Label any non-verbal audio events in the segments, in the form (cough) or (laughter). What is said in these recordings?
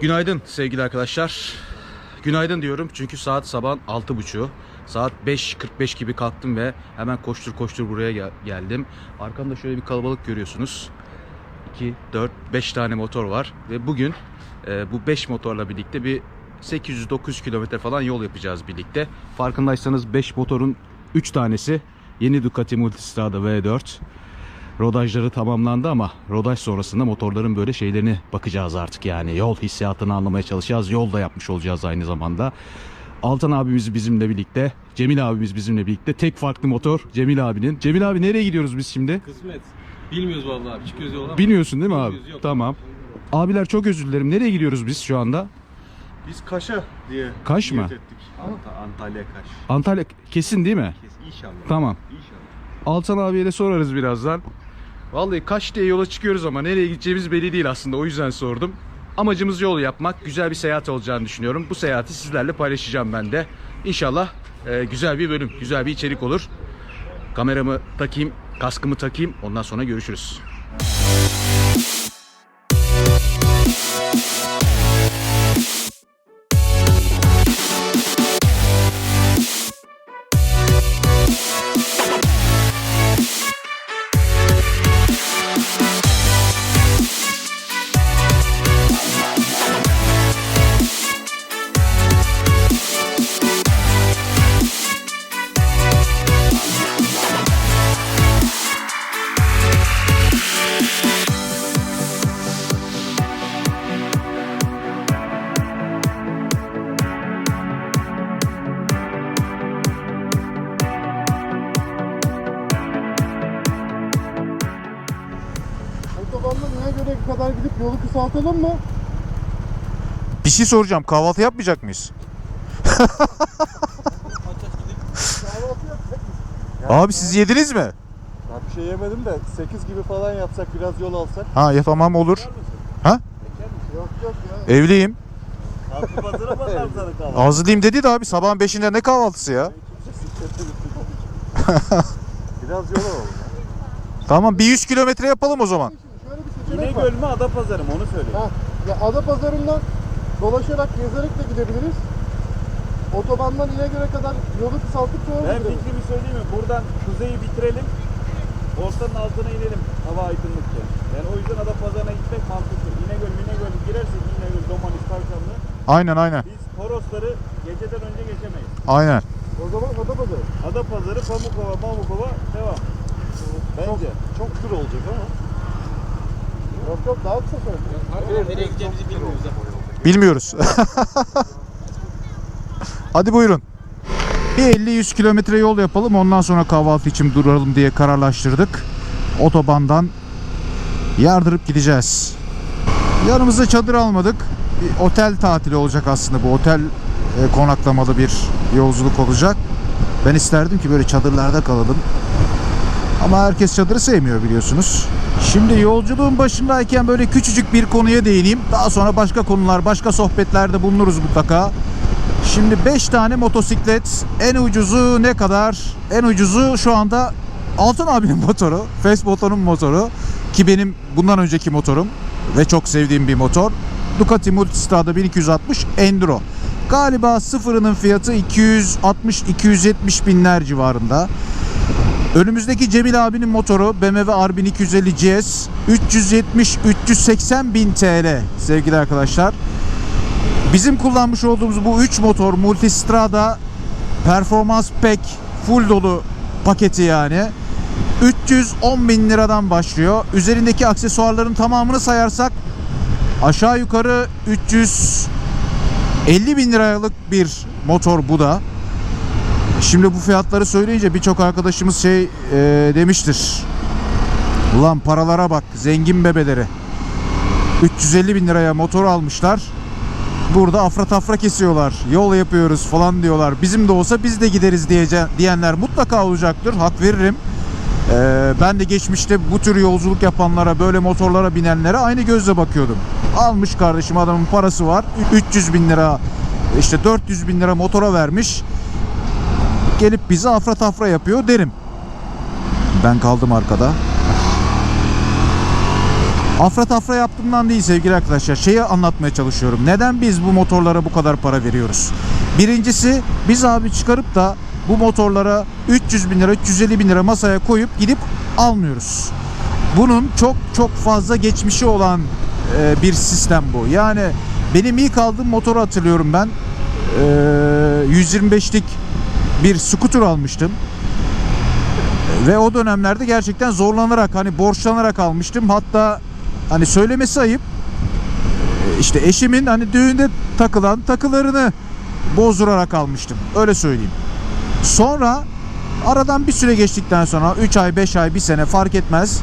Günaydın sevgili arkadaşlar. Günaydın diyorum çünkü saat sabah 6.30. Saat 5.45 gibi kalktım ve hemen koştur koştur buraya gel- geldim. Arkamda şöyle bir kalabalık görüyorsunuz. 2, 4, 5 tane motor var ve bugün e, bu 5 motorla birlikte bir 800-900 kilometre falan yol yapacağız birlikte. Farkındaysanız 5 motorun 3 tanesi yeni Ducati Multistrada V4. Rodajları tamamlandı ama rodaj sonrasında motorların böyle şeylerini bakacağız artık yani. Yol hissiyatını anlamaya çalışacağız. Yol da yapmış olacağız aynı zamanda. Altan abimiz bizimle birlikte, Cemil abimiz bizimle birlikte. Tek farklı motor Cemil abinin. Cemil abi nereye gidiyoruz biz şimdi? Kısmet. Bilmiyoruz vallahi abi. Çıkıyoruz yola. Bilmiyorsun değil mi abi? Bilmiyoruz, yok. Tamam. Abiler çok özür dilerim. Nereye gidiyoruz biz şu anda? Biz Kaş'a diye Kaş mı? niyet ettik. Anta- Antalya Kaş. Antalya kesin değil mi? Kes inşallah. Tamam. İnşallah. Altan abiye de sorarız birazdan. Vallahi kaç diye yola çıkıyoruz ama nereye gideceğimiz belli değil aslında. O yüzden sordum. Amacımız yol yapmak. Güzel bir seyahat olacağını düşünüyorum. Bu seyahati sizlerle paylaşacağım ben de. İnşallah e, güzel bir bölüm, güzel bir içerik olur. Kameramı takayım, kaskımı takayım. Ondan sonra görüşürüz. Kısaltalım mı? Bir şey soracağım. Kahvaltı yapmayacak mıyız? (laughs) Abi siz yediniz mi? Ya bir şey yemedim de 8 gibi falan yapsak biraz yol alsak. Ha ya tamam olur. Yok yok ya. Evliyim. (laughs) Kahvaltı. Hazırlayayım dedi de abi sabahın 5'inde ne kahvaltısı ya? (laughs) Biraz yol alalım. Tamam bir 100 kilometre yapalım o zaman. Seçenek var. İnegöl mü Adapazarı mı onu söyle. Ha, ya Adapazarı'ndan dolaşarak gezerek de gidebiliriz. Otobandan İnegöl'e kadar yolu kısaltıp sonra Ben gideriz. fikrimi söyleyeyim mi? Buradan kuzeyi bitirelim. Ortanın altına inelim hava aydınlıkken. Yani o yüzden Adapazarı'na gitmek mantıklı. İnegöl, Minegöl girersek İnegöl, Domanis, Tavşanlı. Aynen aynen. Biz Torosları geceden önce geçemeyiz. Aynen. O zaman Adapazarı. Adapazarı, Pamukova, Pamukova devam. Bence. Çok tür olacak ama. Yok yok daha kısa. Harbiden nereye gideceğimizi bilmiyoruz. Bilmiyoruz. (laughs) Hadi buyurun. Bir 50-100 kilometre yol yapalım ondan sonra kahvaltı için duralım diye kararlaştırdık. Otobandan yardırıp gideceğiz. Yanımıza çadır almadık. Bir otel tatili olacak aslında bu. Otel e, konaklamalı bir yolculuk olacak. Ben isterdim ki böyle çadırlarda kalalım. Ama herkes çadırı sevmiyor biliyorsunuz. Şimdi yolculuğun başındayken böyle küçücük bir konuya değineyim. Daha sonra başka konular, başka sohbetlerde bulunuruz mutlaka. Şimdi 5 tane motosiklet. En ucuzu ne kadar? En ucuzu şu anda Altın abinin (laughs) motoru. Faceboto'nun motoru. Ki benim bundan önceki motorum. Ve çok sevdiğim bir motor. Ducati Multistrada 1260 Enduro. Galiba sıfırının fiyatı 260-270 binler civarında. Önümüzdeki Cemil abinin motoru BMW R1250 GS 370-380 bin TL sevgili arkadaşlar. Bizim kullanmış olduğumuz bu 3 motor Multistrada Performans Pack full dolu paketi yani 310 bin liradan başlıyor. Üzerindeki aksesuarların tamamını sayarsak aşağı yukarı 350 bin liralık bir motor bu da. Şimdi bu fiyatları söyleyince birçok arkadaşımız şey e, demiştir. Ulan paralara bak zengin bebeleri. 350 bin liraya motor almışlar. Burada afra tafra kesiyorlar. Yol yapıyoruz falan diyorlar. Bizim de olsa biz de gideriz diyece diyenler mutlaka olacaktır. Hak veririm. Ee, ben de geçmişte bu tür yolculuk yapanlara, böyle motorlara binenlere aynı gözle bakıyordum. Almış kardeşim adamın parası var. 300 bin lira, işte 400 bin lira motora vermiş. Gelip bizi afra tafra yapıyor derim. Ben kaldım arkada. Afra tafra yaptığımdan değil sevgili arkadaşlar. Şeyi anlatmaya çalışıyorum. Neden biz bu motorlara bu kadar para veriyoruz? Birincisi biz abi çıkarıp da bu motorlara 300 bin lira, 350 bin lira masaya koyup gidip almıyoruz. Bunun çok çok fazla geçmişi olan e, bir sistem bu. Yani benim ilk aldığım motoru hatırlıyorum ben. E, 125'lik bir scooter almıştım. Ve o dönemlerde gerçekten zorlanarak hani borçlanarak almıştım. Hatta hani söylemesi ayıp e, işte eşimin hani düğünde takılan takılarını bozdurarak almıştım. Öyle söyleyeyim. Sonra aradan bir süre geçtikten sonra 3 ay 5 ay 1 sene fark etmez.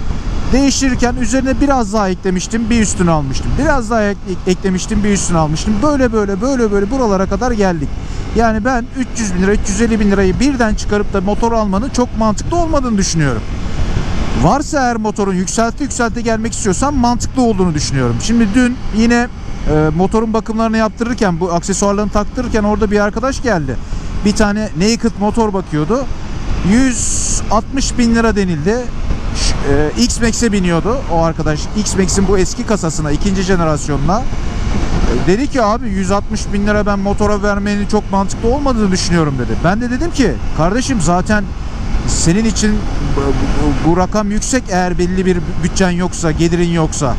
Değiştirirken üzerine biraz daha eklemiştim bir üstünü almıştım. Biraz daha ek- eklemiştim bir üstünü almıştım. Böyle böyle böyle böyle buralara kadar geldik. Yani ben 300 bin lira 350 bin lirayı birden çıkarıp da motor almanın çok mantıklı olmadığını düşünüyorum. Varsa eğer motorun yükselti yükselti gelmek istiyorsan mantıklı olduğunu düşünüyorum. Şimdi dün yine e, motorun bakımlarını yaptırırken bu aksesuarlarını taktırırken orada bir arkadaş geldi. Bir tane naked motor bakıyordu. 160 bin lira denildi. E, X-Max'e biniyordu o arkadaş. X-Max'in bu eski kasasına, ikinci jenerasyonuna. Dedi ki abi 160 bin lira ben motora vermenin çok mantıklı olmadığını düşünüyorum dedi. Ben de dedim ki kardeşim zaten senin için bu, rakam yüksek eğer belli bir bütçen yoksa, gelirin yoksa.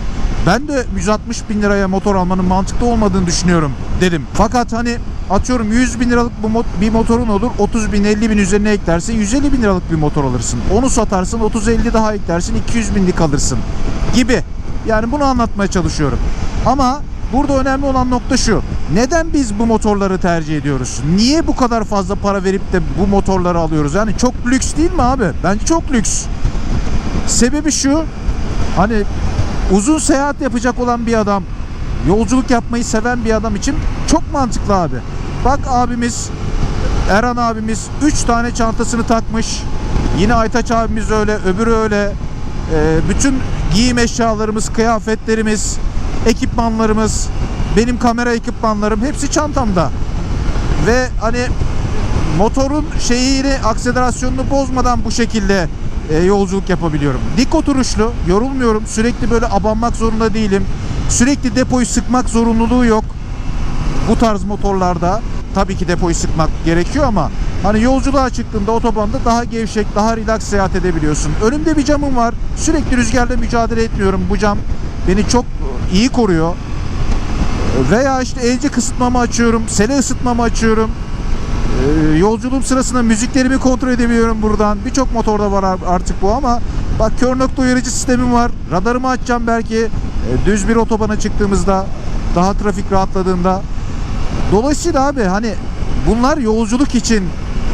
Ben de 160 bin liraya motor almanın mantıklı olmadığını düşünüyorum dedim. Fakat hani atıyorum 100 bin liralık bir motorun olur 30 bin 50 bin üzerine eklersin 150 bin liralık bir motor alırsın. Onu satarsın 30-50 daha eklersin 200 binlik alırsın gibi. Yani bunu anlatmaya çalışıyorum. Ama burada önemli olan nokta şu. Neden biz bu motorları tercih ediyoruz? Niye bu kadar fazla para verip de bu motorları alıyoruz? Yani çok lüks değil mi abi? Bence çok lüks. Sebebi şu. Hani uzun seyahat yapacak olan bir adam, yolculuk yapmayı seven bir adam için çok mantıklı abi. Bak abimiz Erhan abimiz 3 tane çantasını takmış. Yine Aytaç abimiz öyle, öbürü öyle. Ee, bütün giyim eşyalarımız, kıyafetlerimiz, ekipmanlarımız, benim kamera ekipmanlarım hepsi çantamda. Ve hani motorun şeyini, akselerasyonunu bozmadan bu şekilde e, yolculuk yapabiliyorum. Dik oturuşlu, yorulmuyorum. Sürekli böyle abanmak zorunda değilim. Sürekli depoyu sıkmak zorunluluğu yok bu tarz motorlarda tabii ki depoyu sıkmak gerekiyor ama hani yolculuğa çıktığında otobanda daha gevşek, daha relax seyahat edebiliyorsun. Önümde bir camım var. Sürekli rüzgarla mücadele etmiyorum. Bu cam beni çok iyi koruyor. Veya işte elci kısıtmamı açıyorum, sele ısıtmamı açıyorum. Ee, yolculuğum sırasında müziklerimi kontrol edebiliyorum buradan. Birçok motorda var artık bu ama bak kör nokta uyarıcı sistemim var. Radarımı açacağım belki e, düz bir otobana çıktığımızda daha trafik rahatladığında. Dolayısıyla abi hani bunlar yolculuk için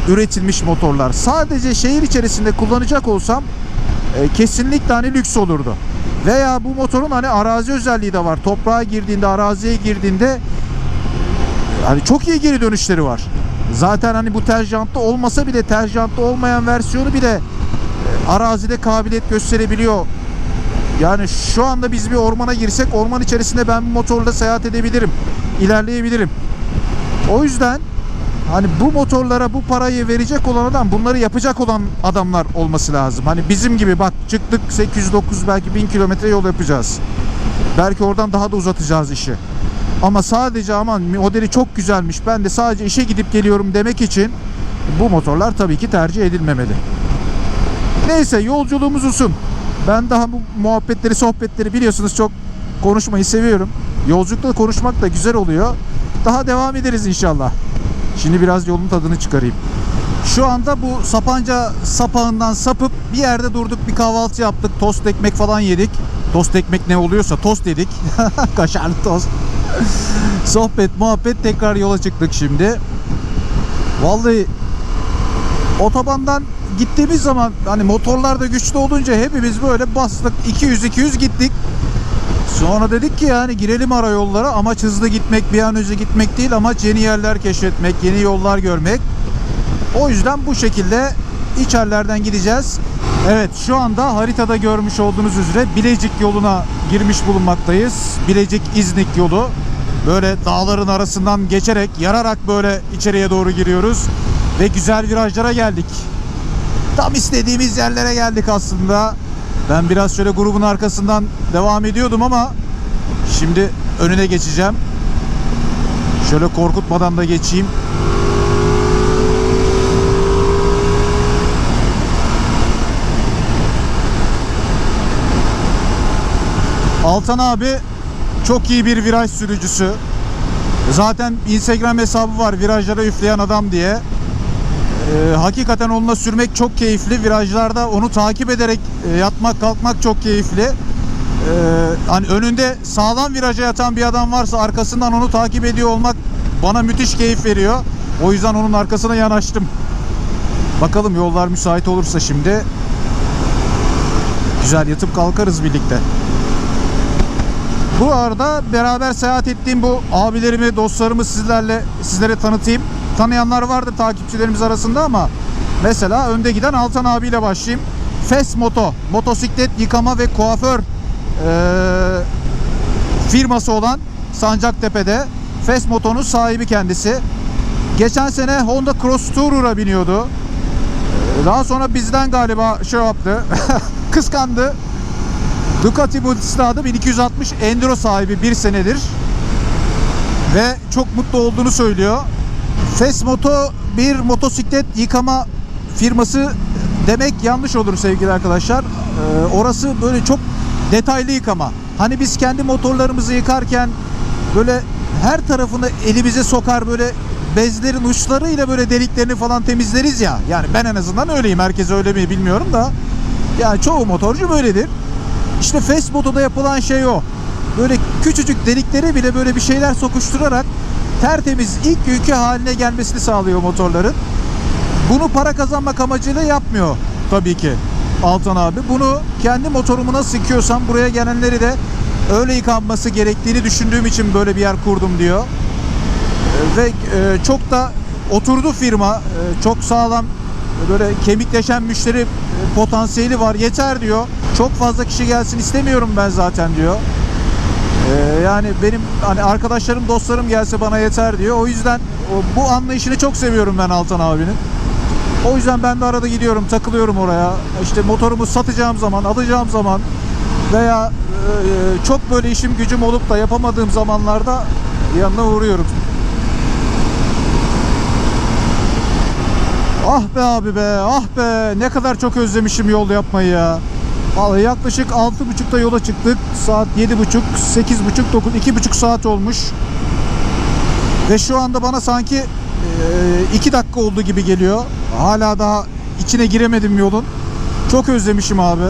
üretilmiş motorlar. Sadece şehir içerisinde kullanacak olsam e, kesinlikle hani lüks olurdu. Veya bu motorun hani arazi özelliği de var. Toprağa girdiğinde, araziye girdiğinde hani çok iyi geri dönüşleri var. Zaten hani bu terjantta olmasa bile terjantta olmayan versiyonu bile e, arazide kabiliyet gösterebiliyor. Yani şu anda biz bir ormana girsek orman içerisinde ben bu motorla seyahat edebilirim. ilerleyebilirim. O yüzden hani bu motorlara bu parayı verecek olan adam bunları yapacak olan adamlar olması lazım. Hani bizim gibi bak çıktık 809 belki 1000 kilometre yol yapacağız. Belki oradan daha da uzatacağız işi. Ama sadece aman modeli çok güzelmiş ben de sadece işe gidip geliyorum demek için bu motorlar tabii ki tercih edilmemeli. Neyse yolculuğumuz uzun. Ben daha bu muhabbetleri, sohbetleri biliyorsunuz çok konuşmayı seviyorum. Yolculukta konuşmak da güzel oluyor. Daha devam ederiz inşallah. Şimdi biraz yolun tadını çıkarayım. Şu anda bu Sapanca sapağından sapıp bir yerde durduk bir kahvaltı yaptık. Tost ekmek falan yedik. Tost ekmek ne oluyorsa tost yedik. (laughs) Kaşarlı tost. Sohbet, muhabbet tekrar yola çıktık şimdi. Vallahi otobandan gittiğimiz zaman hani motorlar da güçlü olunca hepimiz böyle bastık 200-200 gittik. Sonra dedik ki yani girelim ara yollara amaç hızlı gitmek bir an önce gitmek değil amaç yeni yerler keşfetmek yeni yollar görmek. O yüzden bu şekilde içerlerden gideceğiz. Evet şu anda haritada görmüş olduğunuz üzere Bilecik yoluna girmiş bulunmaktayız. Bilecik İznik yolu. Böyle dağların arasından geçerek yararak böyle içeriye doğru giriyoruz. Ve güzel virajlara geldik. Tam istediğimiz yerlere geldik aslında. Ben biraz şöyle grubun arkasından devam ediyordum ama şimdi önüne geçeceğim. Şöyle korkutmadan da geçeyim. Altan abi çok iyi bir viraj sürücüsü. Zaten Instagram hesabı var virajlara üfleyen adam diye. Ee, hakikaten onunla sürmek çok keyifli. Virajlarda onu takip ederek e, yatmak kalkmak çok keyifli. Ee, hani önünde sağlam viraja yatan bir adam varsa arkasından onu takip ediyor olmak bana müthiş keyif veriyor. O yüzden onun arkasına yanaştım. Bakalım yollar müsait olursa şimdi güzel yatıp kalkarız birlikte. Bu arada beraber seyahat ettiğim bu abilerimi, dostlarımı sizlerle sizlere tanıtayım. Tanıyanlar vardır takipçilerimiz arasında ama mesela önde giden Altan abiyle başlayayım. Fes Moto, motosiklet yıkama ve kuaför eee, firması olan Sancaktepe'de Fes Moto'nun sahibi kendisi. Geçen sene Honda Cross Tourer'a biniyordu. Daha sonra bizden galiba şey yaptı. (laughs) kıskandı. Ducati Multistrada 1260 Enduro sahibi bir senedir. Ve çok mutlu olduğunu söylüyor. Fes Moto bir motosiklet yıkama firması demek yanlış olur sevgili arkadaşlar. Ee, orası böyle çok detaylı yıkama. Hani biz kendi motorlarımızı yıkarken böyle her tarafını elimize sokar böyle bezlerin uçlarıyla böyle deliklerini falan temizleriz ya. Yani ben en azından öyleyim. Herkes öyle mi bilmiyorum da. Yani çoğu motorcu böyledir. İşte Facebook'ta yapılan şey o. Böyle küçücük delikleri bile böyle bir şeyler sokuşturarak tertemiz ilk günkü haline gelmesini sağlıyor motorların. Bunu para kazanmak amacıyla yapmıyor tabii ki Altan abi. Bunu kendi motorumu nasıl yıkıyorsam buraya gelenleri de öyle yıkanması gerektiğini düşündüğüm için böyle bir yer kurdum diyor. Ve e, çok da oturdu firma. E, Çok sağlam böyle kemikleşen müşteri potansiyeli var. Yeter diyor. Çok fazla kişi gelsin istemiyorum ben zaten diyor. Ee, yani benim hani arkadaşlarım dostlarım gelse bana yeter diyor. O yüzden bu anlayışını çok seviyorum ben Altan abinin. O yüzden ben de arada gidiyorum takılıyorum oraya. İşte motorumu satacağım zaman alacağım zaman veya e, çok böyle işim gücüm olup da yapamadığım zamanlarda yanına uğruyorum. Ah be abi be ah be ne kadar çok özlemişim yol yapmayı ya. Vallahi yaklaşık 6.30'da yola çıktık. Saat 7.30, 8.30, 9, 2.5 saat olmuş. Ve şu anda bana sanki 2 dakika oldu gibi geliyor. Hala daha içine giremedim yolun. Çok özlemişim abi.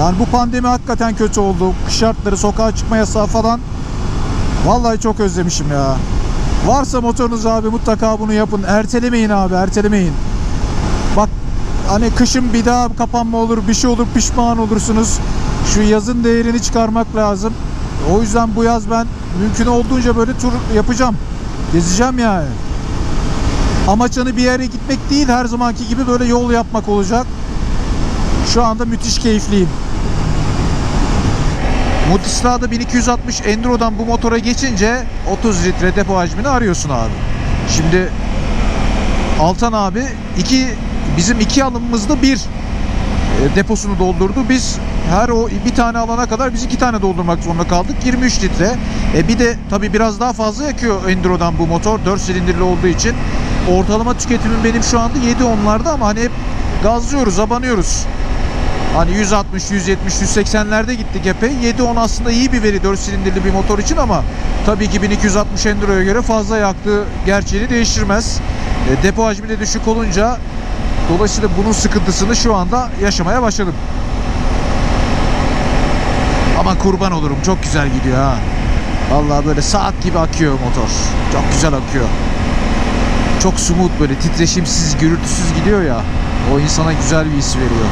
Yani bu pandemi hakikaten kötü oldu. Şartları, sokağa çıkma yasağı falan. Vallahi çok özlemişim ya. Varsa motorunuz abi mutlaka bunu yapın. Ertelemeyin abi, ertelemeyin. Hani kışın bir daha kapanma olur, bir şey olur, pişman olursunuz. Şu yazın değerini çıkarmak lazım. O yüzden bu yaz ben mümkün olduğunca böyle tur yapacağım. Gezeceğim yani. Amaç hani bir yere gitmek değil, her zamanki gibi böyle yol yapmak olacak. Şu anda müthiş keyifliyim. Multistrada 1260 Enduro'dan bu motora geçince 30 litre depo hacmini arıyorsun abi. Şimdi Altan abi iki bizim iki alımımızda bir e, deposunu doldurdu. Biz her o bir tane alana kadar biz iki tane doldurmak zorunda kaldık. 23 litre. E bir de tabii biraz daha fazla yakıyor Enduro'dan bu motor 4 silindirli olduğu için. Ortalama tüketimim benim şu anda 7 onlarda ama hani hep gazlıyoruz, abanıyoruz. Hani 160, 170, 180'lerde gittik epey. 7-10 aslında iyi bir veri 4 silindirli bir motor için ama tabii ki 1260 Enduro'ya göre fazla yaktığı gerçeğini değiştirmez. E, depo hacmi de düşük olunca dolayısıyla bunun sıkıntısını şu anda yaşamaya başladım. Ama kurban olurum çok güzel gidiyor ha. Vallahi böyle saat gibi akıyor motor. Çok güzel akıyor. Çok smooth böyle titreşimsiz, gürültüsüz gidiyor ya. O insana güzel bir his veriyor.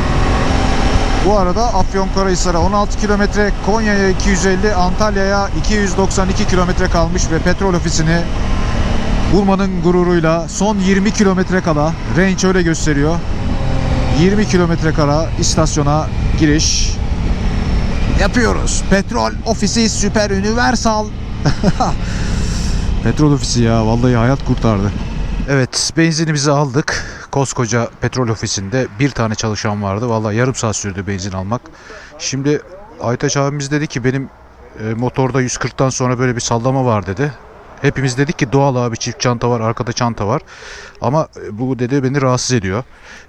Bu arada Afyonkarahisar'a 16 kilometre, Konya'ya 250, Antalya'ya 292 kilometre kalmış ve petrol ofisini bulmanın gururuyla son 20 kilometre kala range öyle gösteriyor. 20 kilometre kala istasyona giriş yapıyoruz. Petrol ofisi süper universal. (laughs) Petrol ofisi ya vallahi hayat kurtardı. Evet benzinimizi aldık. koskoca petrol ofisinde bir tane çalışan vardı. Vallahi yarım saat sürdü benzin almak. Şimdi Aytaç abimiz dedi ki benim e, motorda 140'tan sonra böyle bir sallama var dedi. Hepimiz dedik ki doğal abi çift çanta var arkada çanta var. Ama e, bu dedi beni rahatsız ediyor.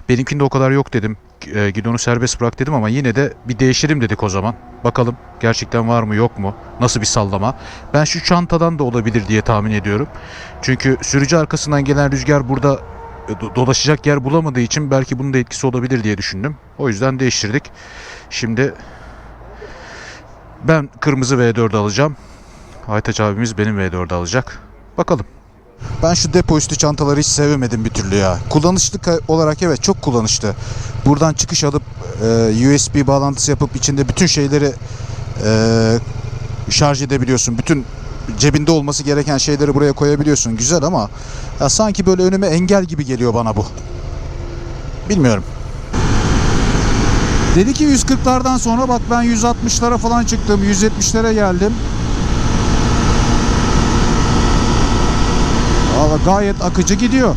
Benimkinde o kadar yok dedim. E, gidonu serbest bırak dedim ama yine de bir değişelim dedik o zaman. Bakalım gerçekten var mı yok mu? Nasıl bir sallama? Ben şu çantadan da olabilir diye tahmin ediyorum. Çünkü sürücü arkasından gelen rüzgar burada e, do- dolaşacak yer bulamadığı için belki bunun da etkisi olabilir diye düşündüm. O yüzden değiştirdik. Şimdi ben kırmızı V4 alacağım. Aytaç abimiz benim V4 alacak. Bakalım. Ben şu depo üstü çantaları hiç sevemedim bir türlü ya. Kullanışlı olarak evet çok kullanışlı. Buradan çıkış alıp e, USB bağlantısı yapıp içinde bütün şeyleri e, şarj edebiliyorsun. Bütün cebinde olması gereken şeyleri buraya koyabiliyorsun. Güzel ama ya sanki böyle önüme engel gibi geliyor bana bu. Bilmiyorum. Dedi ki 140'lardan sonra bak ben 160'lara falan çıktım. 170'lere geldim. Valla gayet akıcı gidiyor.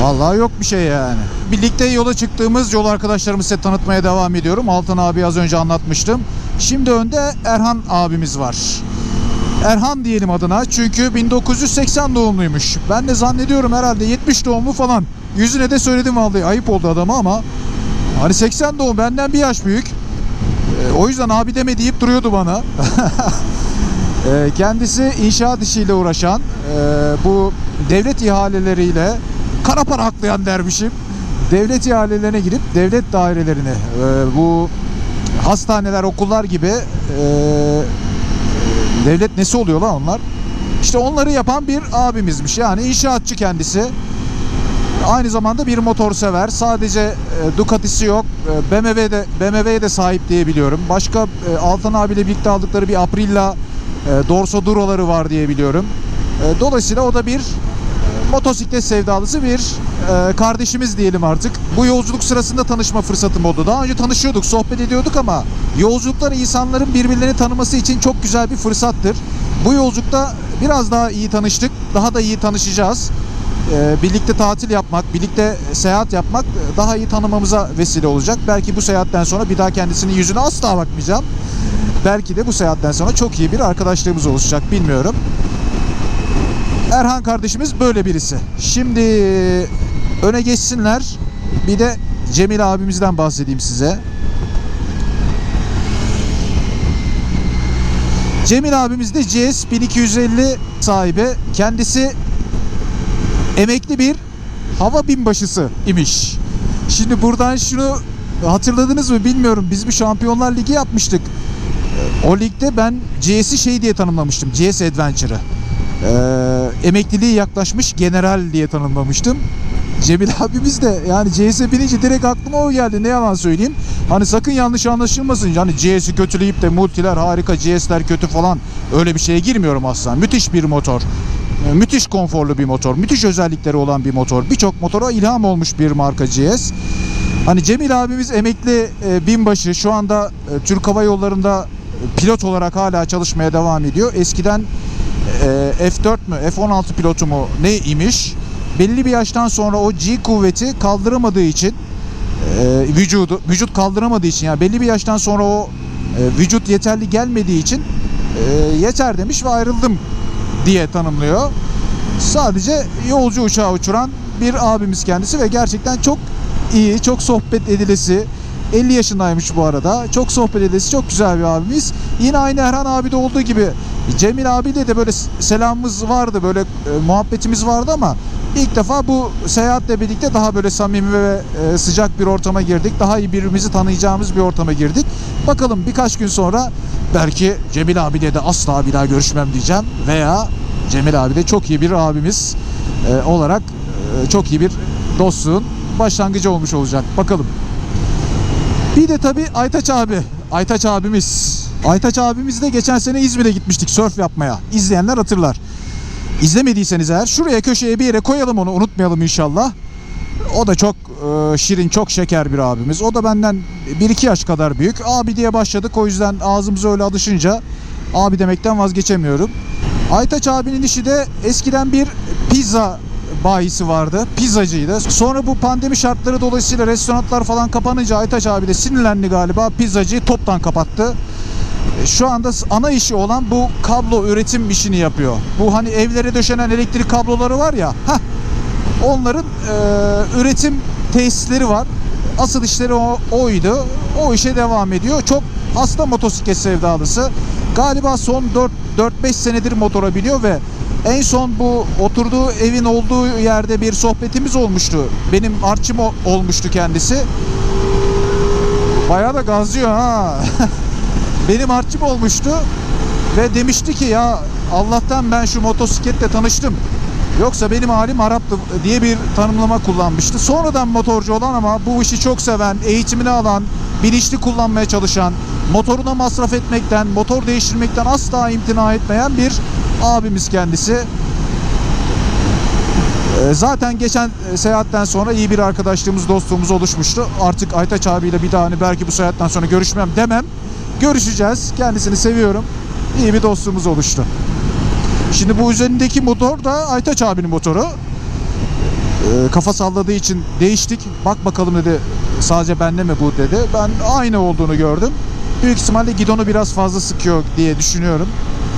Vallahi yok bir şey yani. Birlikte yola çıktığımız yol arkadaşlarımı size tanıtmaya devam ediyorum. Altan abi az önce anlatmıştım. Şimdi önde Erhan abimiz var. Erhan diyelim adına çünkü 1980 doğumluymuş. Ben de zannediyorum herhalde 70 doğumlu falan. Yüzüne de söyledim vallahi ayıp oldu adama ama hani 80 doğum benden bir yaş büyük. Ee, o yüzden abi deme deyip duruyordu bana. (laughs) Ee, kendisi inşaat işiyle uğraşan, e, bu devlet ihaleleriyle kara para aklayan dermişim. Devlet ihalelerine girip devlet dairelerini, e, bu hastaneler, okullar gibi e, devlet nesi oluyor lan onlar? İşte onları yapan bir abimizmiş. Yani inşaatçı kendisi. Aynı zamanda bir motor sever. Sadece e, Ducati'si yok. E, BMW'de BMW'ye de sahip diye biliyorum. Başka e, Altan abiyle birlikte aldıkları bir Aprilia e, Dorso Duro'ları var diye biliyorum. E, dolayısıyla o da bir e, motosiklet sevdalısı bir e, kardeşimiz diyelim artık. Bu yolculuk sırasında tanışma fırsatım oldu. Daha önce tanışıyorduk, sohbet ediyorduk ama yolculuklar insanların birbirlerini tanıması için çok güzel bir fırsattır. Bu yolculukta biraz daha iyi tanıştık, daha da iyi tanışacağız. E, birlikte tatil yapmak, birlikte seyahat yapmak daha iyi tanımamıza vesile olacak. Belki bu seyahatten sonra bir daha kendisinin yüzüne asla bakmayacağım. Belki de bu seyahatten sonra çok iyi bir arkadaşlığımız oluşacak bilmiyorum. Erhan kardeşimiz böyle birisi. Şimdi öne geçsinler. Bir de Cemil abimizden bahsedeyim size. Cemil abimiz de CS 1250 sahibi. Kendisi emekli bir hava binbaşısı imiş. Şimdi buradan şunu hatırladınız mı bilmiyorum. Biz bir Şampiyonlar Ligi yapmıştık. O ligde ben GS'i şey diye tanımlamıştım. GS Adventure'ı. Ee, emekliliği yaklaşmış general diye tanımlamıştım. Cemil (laughs) abimiz de yani GS'e binince direkt aklıma o geldi. Ne yalan söyleyeyim. Hani sakın yanlış anlaşılmasın. Yani GS'i kötüleyip de multiler harika, GS'ler kötü falan öyle bir şeye girmiyorum asla. Müthiş bir motor. Ee, Müthiş konforlu bir motor. Müthiş özellikleri olan bir motor. Birçok motora ilham olmuş bir marka GS. Hani Cemil abimiz emekli e, binbaşı. Şu anda e, Türk Hava Yolları'nda e, pilot olarak hala çalışmaya devam ediyor. Eskiden e, F4 mü F16 pilotu mu ne imiş? Belli bir yaştan sonra o G kuvveti kaldıramadığı için e, vücudu vücut kaldıramadığı için yani belli bir yaştan sonra o vücut yeterli gelmediği için yeter demiş ve ayrıldım diye tanımlıyor. Sadece yolcu uçağı uçuran bir abimiz kendisi ve gerçekten çok iyi, çok sohbet edilesi. 50 yaşındaymış bu arada. Çok sohbet edilesi, çok güzel bir abimiz. Yine aynı Erhan abi de olduğu gibi Cemil abiyle de böyle selamımız vardı, böyle e, muhabbetimiz vardı ama ilk defa bu seyahatle birlikte daha böyle samimi ve e, sıcak bir ortama girdik. Daha iyi birbirimizi tanıyacağımız bir ortama girdik. Bakalım birkaç gün sonra belki Cemil abiyle de asla bir daha görüşmem diyeceğim veya Cemil abi de çok iyi bir abimiz e, olarak e, çok iyi bir dostluğun başlangıcı olmuş olacak. Bakalım. Bir de tabii Aytaç abi. Aytaç abimiz. Aytaç abimiz de geçen sene İzmir'e gitmiştik surf yapmaya. İzleyenler hatırlar. İzlemediyseniz eğer şuraya köşeye bir yere koyalım onu unutmayalım inşallah. O da çok e, şirin, çok şeker bir abimiz. O da benden 1-2 yaş kadar büyük. Abi diye başladık. O yüzden ağzımıza öyle alışınca abi demekten vazgeçemiyorum. Aytaç abinin işi de eskiden bir pizza bayisi vardı. Pizzacıydı. Sonra bu pandemi şartları dolayısıyla restoranlar falan kapanınca Aytaç abi de sinirlendi galiba. Pizzacıyı toptan kapattı. E, Şu anda ana işi olan bu kablo üretim işini yapıyor. Bu hani evlere döşenen elektrik kabloları var ya. Heh, onların e, üretim tesisleri var. Asıl işleri o, oydu. O işe devam ediyor. Çok hasta motosiklet sevdalısı. Galiba son 4-5 senedir motora biniyor ve en son bu oturduğu evin olduğu yerde bir sohbetimiz olmuştu. Benim arçım olmuştu kendisi. Bayağı da gazlıyor ha. (laughs) Benim artçım olmuştu ve demişti ki ya Allah'tan ben şu motosikletle tanıştım. Yoksa benim halim Arap'tı diye bir tanımlama kullanmıştı. Sonradan motorcu olan ama bu işi çok seven, eğitimini alan, bilinçli kullanmaya çalışan, motoruna masraf etmekten, motor değiştirmekten asla imtina etmeyen bir abimiz kendisi. Ee, Zaten geçen e, seyahatten sonra iyi bir arkadaşlığımız, dostluğumuz oluşmuştu. Artık Aytaç abiyle bir daha hani belki bu seyahatten sonra görüşmem demem. Görüşeceğiz. Kendisini seviyorum. İyi bir dostluğumuz oluştu. Şimdi bu üzerindeki motor da Aytaç abinin motoru. Ee, kafa salladığı için değiştik. Bak bakalım dedi. Sadece bende mi bu dedi. Ben aynı olduğunu gördüm. Büyük ihtimalle gidonu biraz fazla sıkıyor diye düşünüyorum.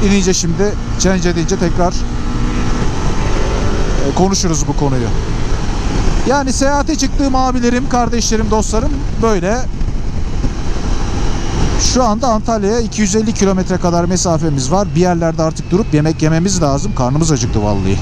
İnince şimdi change edince tekrar e, konuşuruz bu konuyu. Yani seyahate çıktığım abilerim, kardeşlerim, dostlarım böyle. Şu anda Antalya'ya 250 kilometre kadar mesafemiz var. Bir yerlerde artık durup yemek yememiz lazım. Karnımız acıktı vallahi.